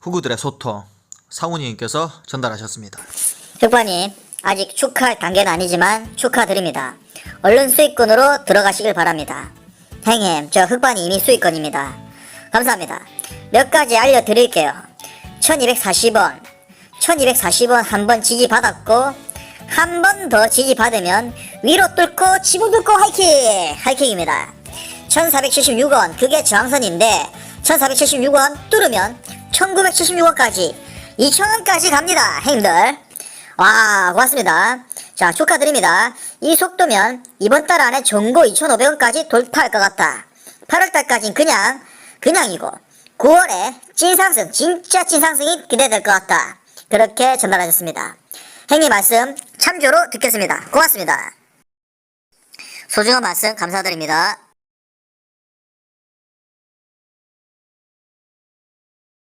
후구들의 소통 상훈이님께서 전달하셨습니다. 흑바님 아직 축하할 단계는 아니지만 축하드립니다. 얼른 수익권으로 들어가시길 바랍니다. 행님 저 흑반이 이미 수익권입니다. 감사합니다. 몇 가지 알려드릴게요. 1240원 1240원 한 번 지지 받았고 한 번 더 지지 받으면 위로 뚫고 지붕 뚫고 하이킥 하이킥입니다. 1476원 그게 저항선인데 1476원 뚫으면 1976원까지 2000원까지 갑니다 행님들. 와 고맙습니다. 자 축하드립니다. 이 속도면 이번 달 안에 전고 2500원까지 돌파할 것 같다 8월달까진 그냥 그냥이고. 9월에 찐상승 진짜 찐상승이 기대될 것 같다 그렇게 전달하셨습니다. 행님 말씀 참조로 듣겠습니다. 고맙습니다. 소중한 말씀 감사드립니다